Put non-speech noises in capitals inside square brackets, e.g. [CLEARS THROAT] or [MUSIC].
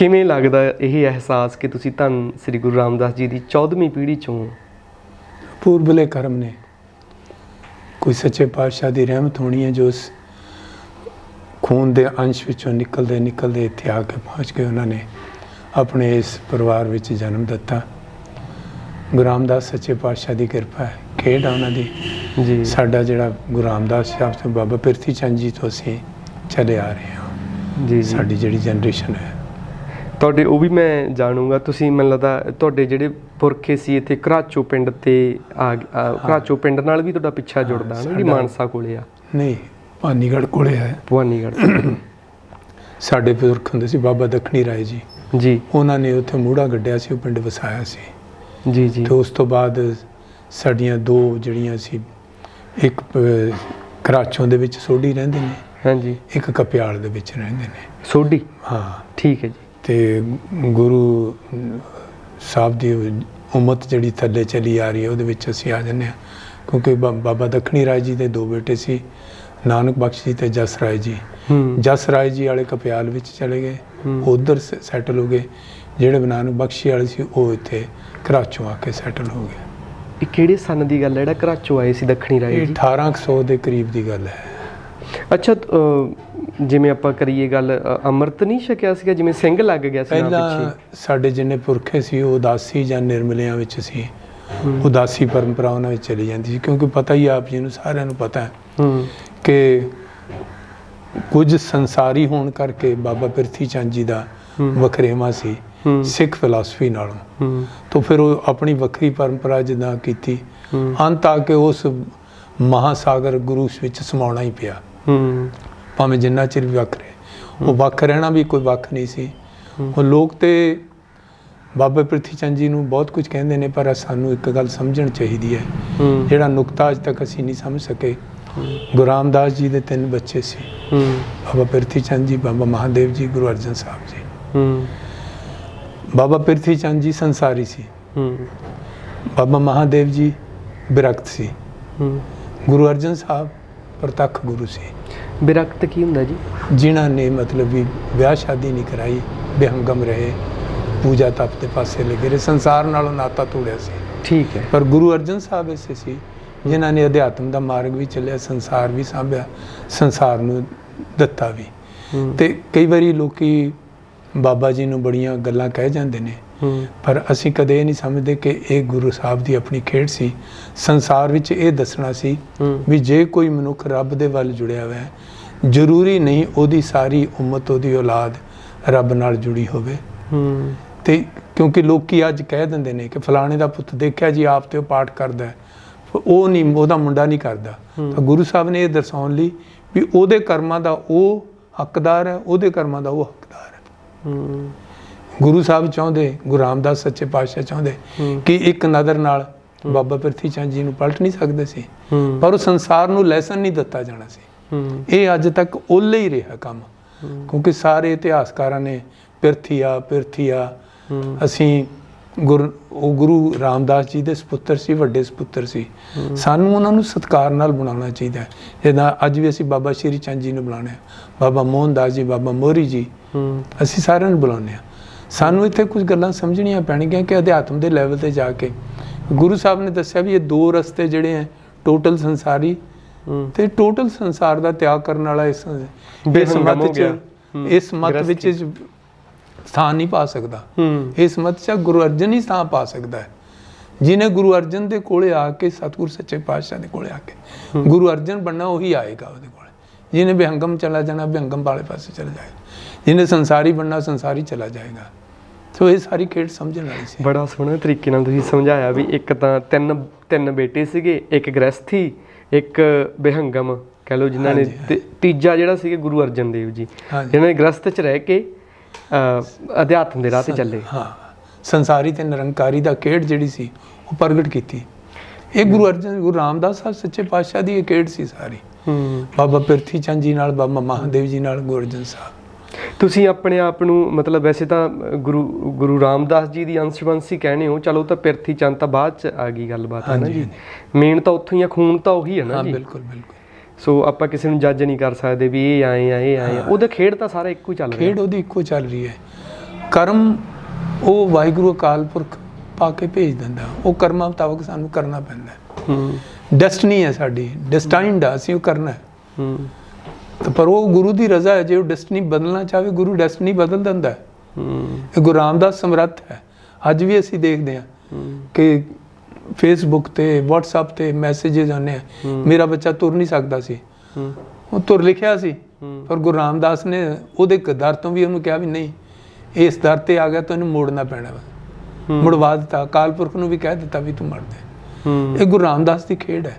ਕਿਵੇਂ ਲੱਗਦਾ ਇਹ ਅਹਿਸਾਸ ਕਿ ਤੁਸੀਂ ਧੰਨ ਸ੍ਰੀ ਗੁਰੂ ਰਾਮਦਾਸ ਜੀ ਦੀ 14ਵੀਂ ਪੀੜ੍ਹੀ ਚੋਂ? ਪੂਰਬਲੇ ਕਰਮ ਨੇ। ਕੋਈ ਸੱਚੇ ਪਾਤਸ਼ਾਹ ਦੀ ਰਹਿਮਤ ਹੋਣੀ ਹੈ ਜੋ ਖੂਨ ਦੇ ਅੰਸ਼ ਵਿੱਚੋਂ ਨਿਕਲਦੇ ਨਿਕਲਦੇ ਇੱਥੇ ਆ ਕੇ ਪਹੁੰਚ ਗਏ ਉਹਨਾਂ ਨੇ ਆਪਣੇ ਇਸ ਪਰਿਵਾਰ ਵਿੱਚ ਜਨਮ ਦਿੱਤਾ। ਗੁਰੂ ਰਾਮਦਾਸ ਸੱਚੇ ਪਾਤਸ਼ਾਹ ਦੀ ਕਿਰਪਾ ਹੈ। ਖੇਡ ਆ ਉਹਨਾਂ ਦੀ। ਜੀ। ਸਾਡਾ ਜਿਹੜਾ ਗੁਰੂ ਰਾਮਦਾਸ ਸਾਹਿਬ ਤੋਂ ਬਾਬਾ ਪਿਰਥੀ ਚੰਦ ਜੀ ਤੋਂ ਅਸੀਂ ਚਲੇ ਆ ਰਹੇ ਹਾਂ। ਜੀ ਜੀ। ਸਾਡੀ ਜਿਹੜੀ ਜਨਰੇਸ਼ਨ ਹੈ। ਤੁਹਾਡੇ ਉਹ ਵੀ ਮੈਂ ਜਾਣੂੰਗਾ। ਤੁਸੀਂ ਮੈਨੂੰ ਲੱਗਦਾ ਤੁਹਾਡੇ ਜਿਹੜੇ ਪੁਰਖੇ ਸੀ ਇੱਥੇ ਘਰਾਚੋ ਪਿੰਡ ਤੇ ਆ ਘਰਾਚੋ ਪਿੰਡ ਨਾਲ ਵੀ ਤੁਹਾਡਾ ਪਿੱਛਾ ਜੁੜਦਾ ਹੈ ਨਾ ਜਿਹੜੀ ਮਾਨਸਾ ਕੋਲੇ ਆ? ਨਹੀਂ ਭਾਨੀਗੜ੍ਹ ਕੋਲੇ ਹੈ ਭਵਾਨੀਗੜ੍ਹ [CLEARS THROAT] ਸਾਡੇ ਪੁਰਖ ਹੁੰਦੇ ਸੀ ਬਾਬਾ ਦਖਣੀ ਰਾਏ ਜੀ। ਜੀ। ਉਹਨਾਂ ਨੇ ਉੱਥੇ ਮੂੜਾ ਗੱਡਿਆ ਸੀ ਉਹ ਪਿੰਡ ਵਸਾਇਆ ਸੀ। ਜੀ ਜੀ। ਤੇ ਉਸ ਤੋਂ ਬਾਅਦ ਸਾਡੀਆਂ ਦੋ ਜਿਹੜੀਆਂ ਸੀ ਇੱਕ ਕਰਾਚੋਂ ਦੇ ਵਿੱਚ ਸੋਢੀ ਰਹਿੰਦੇ ਨੇ ਹਾਂਜੀ। ਇੱਕ ਕਪਿਆਲ ਦੇ ਵਿੱਚ ਰਹਿੰਦੇ ਨੇ। ਸੋਢੀ? ਹਾਂ। ਠੀਕ ਹੈ ਜੀ। ਤੇ ਗੁਰੂ ਸਾਹਿਬ ਦੀ ਉਮਤ ਜਿਹੜੀ ਥੱਲੇ ਚਲੀ ਆ ਰਹੀ ਹੈ ਉਹਦੇ ਵਿੱਚ ਅਸੀਂ ਆ ਜੰਨੇ ਹਾਂ। ਕਿਉਂਕਿ ਬਾਬਾ ਦਖਣੀ ਰਾਏ ਜੀ ਦੇ ਦੋ ਬੇਟੇ ਸੀ ਨਾਨਕ ਬਖਸ਼ ਜੀ ਤੇ ਜਸ ਰਾਏ ਜੀ। ਜਸ ਰਾਏ ਜੀ ਵਾਲੇ ਕਪਿਆਲ ਵਿੱਚ ਚਲੇ ਗਏ। ਉਧਰ ਸੈਟਲ ਹੋ ਗਏ। ਜਿਹੜੇ ਨਾਨਕ ਬਖਸ਼ੀ ਵਾਲੇ ਸੀ ਉਹ ਇੱਥੇ ਕਰਾਚੋਂ ਆ ਕੇ ਸੈਟਲ ਹੋ ਗਏ। ਇਹ ਕਿਹੜੇ ਸਨ ਦੀ ਗੱਲ ਹੈ? ਜਿਹੜਾ ਘਰਾਚੋ ਆਏ ਸੀ ਦੱਖਣੀ ਰਾਏ ਜੀ? 1800 ਦੇ ਕਰੀਬ ਦੀ ਗੱਲ ਹੈ। ਅੱਛਾ ਜਿਵੇਂ ਆਪਾਂ ਕਰੀਏ ਗੱਲ ਅ, ਅੰਮ੍ਰਿਤ ਨਹੀਂ ਛਕਿਆ ਸੀਗਾ ਜਿਵੇਂ ਸਿੰਘ ਲੱਗ ਗਿਆ ਸੀ ਨਾ ਪਹਿਲਾਂ ਪਿੱਛੇ? ਸਾਡੇ ਜਿੰਨੇ ਪੁਰਖੇ ਸੀ ਉਹ ਉਦਾਸੀ ਜਾਂ ਨਿਰਮਲਿਆਂ ਵਿੱਚ ਸੀ। ਉਦਾਸੀ ਪਰੰਪਰਾ ਉਹਨਾਂ ਵਿੱਚ ਚਲੀ ਜਾਂਦੀ ਸੀ ਕਿਉਂਕਿ ਪਤਾ ਹੀ ਆ ਆਪ ਜੀ ਨੂੰ ਸਾਰਿਆਂ ਨੂੰ ਪਤਾ ਹੈ ਹੂੰ। ਕਿ ਕੁਝ ਸੰਸਾਰੀ ਹੋਣ ਕਰਕੇ ਬਾਬਾ ਪਿਰਥੀ ਚੰਦ ਜੀ ਦਾ। ਵਖਰੇਵਾ ਸੀ ਹੂੰ। ਸਿੱਖ ਫਿਲਾਸਫੀ ਨਾਲੋਂ। ਹੂੰ। ਤੋਂ ਫਿਰ ਉਹ ਆਪਣੀ ਵੱਖਰੀ ਪਰੰਪਰਾ ਜਿੱਦਾਂ ਕੀਤੀ ਹੂੰ। ਅੰਤ ਆ ਕੇ ਉਸ ਮਹਾਸਾਗਰ ਗੁਰੂ ਵਿੱਚ ਸਮਾਉਣਾ ਹੀ ਪਿਆ। ਹੂੰ। ਭਾਵੇਂ ਜਿੰਨਾ ਚਿਰ ਵੀ ਵੱਖ ਰਹੇ। ਉਹ ਵੱਖ ਰਹਿਣਾ ਵੀ ਕੋਈ ਵੱਖ ਨਹੀਂ ਸੀ। ਉਹ ਲੋਕ ਤੇ ਬਾਬਾ ਪ੍ਰਿਥੀ ਚੰਦ ਜੀ ਨੂੰ ਬਹੁਤ ਕੁਝ ਕਹਿੰਦੇ ਨੇ ਪਰ ਸਾਨੂੰ ਇੱਕ ਗੱਲ ਸਮਝਣ ਚਾਹੀਦੀ ਹੈ। ਜਿਹੜਾ ਨੁਕਤਾ ਅਜ ਤੱਕ ਅਸੀਂ ਨਹੀਂ ਸਮਝ ਸਕੇ। ਗੁਰੂ ਰਾਮਦਾਸ ਜੀ ਦੇ ਤਿੰਨ ਬੱਚੇ ਸੀ। ਬਾਬਾ ਪ੍ਰਿਥੀ ਚੰਦ ਜੀ ਬਾਬਾ ਮਹਾਦੇਵ ਜੀ ਗੁਰੂ ਅਰਜਨ ਸਾਹਿਬ ਜੀ। ਬਾਬਾ ਪ੍ਰਿਥੀ ਚੰਦ ਜੀ ਸੰਸਾਰੀ ਸੀ। ਬਾਬਾ ਮਹਾਦੇਵ ਜੀ ਬਿਰਕਤ ਸੀ। ਗੁਰੂ ਅਰਜਨ ਸਾਹਿਬ ਪ੍ਰਤੱਖ ਗੁਰੂ ਸੀ। ਬਿਰਕਤ ਕੀ ਹੁੰਦਾ ਜੀ? ਜਿਨ੍ਹਾਂ ਨੇ ਮਤਲਬ ਵੀ ਵਿਆਹ ਸ਼ਾਦੀ ਨਹੀਂ ਕਰਾਈ ਬੇਹੰਗਮ ਰਹੇ ਪੂਜਾ ਤਪ ਦੇ ਪਾਸੇ ਲੱਗੇ ਰਹੇ ਸੰਸਾਰ ਨਾਲੋਂ ਨਾਤਾ ਤੋੜਿਆ ਸੀ। ਠੀਕ ਹੈ। ਪਰ ਗੁਰੂ ਅਰਜਨ ਸਾਹਿਬ ਐਸੇ ਸੀ ਜਿਨ੍ਹਾਂ ਨੇ ਅਧਿਆਤਮ ਦਾ ਮਾਰਗ ਵੀ ਚੱਲਿਆ ਸੰਸਾਰ ਵੀ ਸਾਂਭਿਆ ਸੰਸਾਰ ਨੂੰ ਦਿੱਤਾ ਵੀ। ਤੇ ਕਈ ਵਾਰੀ ਲੋਕੀ ਬਾਬਾ ਜੀ ਨੂੰ ਬੜੀਆਂ ਗੱਲਾਂ ਕਹਿ ਜਾਂਦੇ ਨੇ ਪਰ ਅਸੀਂ ਕਦੇ ਇਹ ਨਹੀਂ ਸਮਝਦੇ ਕਿ ਇਹ ਗੁਰੂ ਸਾਹਿਬ ਦੀ ਆਪਣੀ ਖੇਡ ਸੀ। ਸੰਸਾਰ ਵਿੱਚ ਇਹ ਦੱਸਣਾ ਸੀ ਵੀ ਜੇ ਕੋਈ ਮਨੁੱਖ ਰੱਬ ਦੇ ਵੱਲ ਜੁੜਿਆ ਹੋਇਆ ਹੈ, ਜ਼ਰੂਰੀ ਨਹੀਂ ਉਹਦੀ ਸਾਰੀ ਉਮਤ, ਉਹਦੀ ਔਲਾਦ ਰੱਬ ਨਾਲ ਜੁੜੀ ਹੋਵੇ। ਤੇ ਕਿਉਂਕਿ ਲੋਕੀ ਅੱਜ ਕਹਿ ਦਿੰਦੇ ਨੇ ਕਿ ਫਲਾਣੇ ਦਾ ਪੁੱਤ ਦੇਖਿਆ ਜੀ, ਆਪ ਤੇ ਉਹ ਪਾਠ ਕਰਦਾ ਹੈ। ਉਹ ਨਹੀਂ, ਉਹਦਾ ਮੁੰਡਾ ਨਹੀਂ ਕਰਦਾ। ਤਾਂ ਗੁਰੂ ਸਾਹਿਬ ਨੇ ਇਹ ਦਰਸਾਉਣ ਲਈ ਵੀ ਉਹਦੇ ਕਰਮਾਂ ਦਾ ਉਹ ਹੱਕਦਾਰ ਹੈ, ਉਹਦੇ ਕਰਮਾਂ ਦਾ ਉਹ ਹੱਕਦਾਰ ਹੈ। ਗੁਰੂ ਸਾਹਿਬ ਚਾਹੁੰਦੇ ਗੁਰੂ ਰਾਮਦਾਸ ਸੱਚੇ ਪਾਤਸ਼ਾਹ ਚਾਹੁੰਦੇ। ਕਿ ਇੱਕ ਨਜ਼ਰ ਨਾਲ ਬਾਬਾ ਪ੍ਰਿਥੀ ਚੰਦ ਜੀ ਨੂੰ ਪਲਟ ਨਹੀਂ ਸਕਦੇ ਸੀ ਪਰ ਉਹ ਸੰਸਾਰ ਨੂੰ ਲੈਸਨ ਨਹੀਂ ਦਿੱਤਾ ਜਾਣਾ ਸੀ। ਇਹ ਅੱਜ ਤੱਕ ਉਹਲੇ ਹੀ ਰਿਹਾ ਕੰਮ। ਕਿਉਂਕਿ ਸਾਰੇ ਇਤਿਹਾਸਕਾਰਾਂ ਨੇ ਪਿਰਥੀਆ ਪਿਰਥੀਆ ਅਸੀਂ ਗੁਰ ਉਹ ਗੁਰੂ ਰਾਮਦਾਸ ਜੀ ਦੇ ਸੁਪੁੱਤਰ ਸੀ ਵੱਡੇ ਸੁਪੁੱਤਰ ਸੀ। ਸਾਨੂੰ ਉਹਨਾਂ ਨੂੰ ਸਤਿਕਾਰ ਨਾਲ ਬਣਾਉਣਾ ਚਾਹੀਦਾ ਹੈ। ਜਿੱਦਾਂ ਅੱਜ ਵੀ ਅਸੀਂ ਬਾਬਾ ਸ਼੍ਰੀ ਚੰਦ ਜੀ ਨੂੰ ਬੁਲਾਉਂਦੇ ਹਾਂ ਬਾਬਾ ਮੋਹਨਦਾਸ ਜੀ ਬਾਬਾ ਮੋਰੀ ਜੀ ਅਸੀਂ ਸਾਰਿਆਂ ਨੂੰ ਬੁਲਾਉਂਦੇ ਹਾਂ। ਸਾਨੂੰ ਇੱਥੇ ਕੁਝ ਗੱਲਾਂ ਸਮਝਣੀਆਂ ਪੈਣਗੀਆਂ ਕਿ ਅਧਿਆਤਮ ਦੇ ਲੈਵਲ ਤੇ ਜਾ ਕੇ। ਗੁਰੂ ਸਾਹਿਬ ਨੇ ਦੱਸਿਆ ਵੀ ਇਹ ਦੋ ਰਸਤੇ ਜਿਹੜੇ ਹੈ ਟੋਟਲ ਸੰਸਾਰੀ ਤੇ ਟੋਟਲ ਸੰਸਾਰ ਦਾ ਤਿਆਗ ਕਰਨ ਵਾਲਾ ਇਸ ਇਸ ਮਤ। ਚ ਇਸ ਮਤ ਵਿੱਚ। ਸਥਾਨ ਨਹੀਂ ਪਾ ਸਕਦਾ। ਇਸ ਮਤ ਚ ਗੁਰੂ ਅਰਜਨ ਹੀ ਸਥਾਨ ਪਾ ਸਕਦਾ ਹੈ। ਜਿਨੇ ਗੁਰੂ ਅਰਜਨ ਦੇ ਕੋਲੇ ਆ ਕੇ ਸਤਿਗੁਰ ਸੱਚੇ ਪਾਤਸ਼ਾਹ ਦੇ ਕੋਲੇ ਆ ਕੇ ਗੁਰੂ ਅਰਜਨ ਬਣਨਾ ਉਹੀ ਆਏਗਾ ਉਹਦੇ ਕੋਲੇ। ਜਿਹਨੇ ਬਿਹੰਗਮ ਚਲਾ ਜਾਣਾ ਬਿਹੰਗਮ ਵਾਲੇ ਪਾਸੇ ਚਲਾ ਜਾਏਗਾ। ਜਿਹਨੇ ਸੰਸਾਰੀ ਬਣਨਾ ਸੰਸਾਰੀ ਚਲਾ ਜਾਏਗਾ। ਸੋ ਇਹ ਸਾਰੀ ਖੇਡ ਸਮਝਣ ਵਾਲੀ ਸੀ। ਬੜਾ ਸੋਹਣੇ ਤਰੀਕੇ ਨਾਲ ਤੁਸੀਂ ਸਮਝਾਇਆ ਵੀ ਇੱਕ ਤਾਂ ਤਿੰਨ ਤਿੰਨ ਬੇਟੇ ਸੀਗੇ ਇੱਕ ਗ੍ਰਸਥੀ ਇੱਕ ਬਿਹੰਗਮ ਕਹ ਲਓ ਜਿਨ੍ਹਾਂ ਨੇ ਤੀਜਾ ਜਿਹੜਾ ਸੀਗੇ ਗੁਰੂ ਅਰਜਨ ਦੇਵ ਜੀ। ਹਾਂਜੀ। ਜਿਨ੍ਹਾਂ ਨੇ ਗ੍ਰਸਥ ਚ ਰਹਿ ਕੇ ਅ, ਅਧਿਆਤਮ ਦੇ ਰਾਹ ਤੇ ਚੱਲੇ। ਹਾਂ। ਸੰਸਾਰੀ ਤੇ ਨਿਰੰਕਾਰੀ ਦਾ ਖੇਡ ਜਿਹੜੀ ਸੀ ਉਹ ਪ੍ਰਗਟ ਕੀਤੀ। ਇਹ ਗੁਰੂ ਅਰਜਨ ਗੁਰੂ ਰਾਮਦਾਸ ਸਾਹਿਬ ਸੱਚੇ ਪਾਤਸ਼ਾਹ ਦੀ ਇਹ ਖੇਡ ਸੀ ਸਾਰੀ। ਹੂੰ। ਬਾਬਾ ਪਿਰਥੀ ਚੰਦ ਜੀ ਨਾਲ ਬਾਬਾ ਮਹਾਦੇਵ ਜੀ ਨਾਲ ਗੁਰੂ ਅਰਜਨ ਸਾਹਿਬ। ਤੁਸੀਂ ਆਪਣੇ ਆਪ ਨੂੰ ਮਤਲਬ ਵੈਸੇ ਤਾਂ ਗੁਰੂ ਗੁਰੂ ਰਾਮਦਾਸ ਜੀ ਦੀ ਅੰਸ਼ਵੰਸ਼ੀ ਕਹਿੰਦੇ ਹੋ ਚਲੋ ਤਾਂ ਪਿਰਥੀ ਚੰਦ ਤਾਂ ਬਾਅਦ ਚ ਆ ਗਈ ਗੱਲਬਾਤ ਹੈ ਨਾ ਜੀ? ਮੇਨ ਤਾਂ ਉੱਥੋਂ ਹੀ ਆ ਖੂਨ ਤਾਂ ਉਹੀ ਹੈ ਨਾ ਹਾਂ ਜੀ? ਬਿਲਕੁਲ ਬਿਲਕੁਲ। ਸੋ ਆਪਾਂ ਕਿਸੇ ਨੂੰ ਜੱਜ ਨਹੀਂ ਕਰ ਸਕਦੇ ਵੀ ਇਹ ਆਏ ਆ ਇਹ ਆਏ ਆ। ਉਹਦਾ ਖੇਡ ਤਾਂ ਸਾਰਾ ਇੱਕੋ ਹੀ ਚੱਲ ਰਿਹਾ। ਖੇਡ ਉਹਦੀ ਇੱਕੋ ਚੱਲ ਰਹੀ ਹੈ। ਕਰਮ ਉਹ ਵਾਹਿਗੁਰੂ ਅਕਾਲ ਪੁਰਖ ਪਾ ਕੇ ਭੇਜ ਦਿੰਦਾ। ਉਹ ਕਰਮਾਂ ਮੁਤਾਬਕ ਸਾਨੂੰ ਕਰਨਾ ਪੈਂਦਾ। ਹੂੰ। ਡੈਸਟਨੀ ਹੈ ਸਾਡੀ। ਡਿਸਟਾਈਨਡ ਆ ਅਸੀਂ ਉਹ ਕਰਨਾ ਹੈ। ਹੂੰ। ਤੇ ਪਰ ਉਹ ਗੁਰੂ ਦੀ ਰਜ਼ਾ ਹੈ ਜੇ ਉਹ ਡੈਸਟਨੀ ਬਦਲਣਾ ਚਾਹੇ ਗੁਰੂ ਡੈਸਟਨੀ ਬਦਲ ਦਿੰਦਾ ਹੈ। ਹੂੰ। ਇਹ ਗੁਰੂ ਰਾਮਦਾਸ ਸਮਰੱਥ ਹੈ। ਅੱਜ ਵੀ ਅਸੀਂ ਦੇਖਦੇ ਹਾਂ ਕਿ ਫੇਸਬੁੱਕ ਤੇ WhatsApp ਤੇ ਮੈਸੇजेस ਆਉਂਦੇ ਆ। ਮੇਰਾ ਬੱਚਾ ਤੁਰ ਨਹੀਂ ਸਕਦਾ ਸੀ। ਉਹ ਤੁਰ ਲਿਖਿਆ ਸੀ। ਪਰ ਗੁਰੂ ਰਾਮਦਾਸ ਨੇ ਉਹਦੇ ਦਰ ਤੋਂ ਵੀ ਉਹਨੂੰ ਕਿਹਾ ਵੀ ਨਹੀਂ ਇਸ ਦਰ ਤੇ ਆ ਗਿਆ ਤਾਂ ਇਹਨੂੰ ਮੋੜਨਾ ਪੈਣਾ ਵਾ। ਮੁੜਵਾ ਦਿੱਤਾ। ਅਕਾਲ ਪੁਰਖ ਨੂੰ ਵੀ ਕਹਿ ਦਿੱਤਾ ਵੀ ਤੂੰ ਮਰ ਦੇ ਇਹ ਗੁਰੂ ਰਾਮਦਾਸ ਦੀ ਖੇਡ ਹੈ।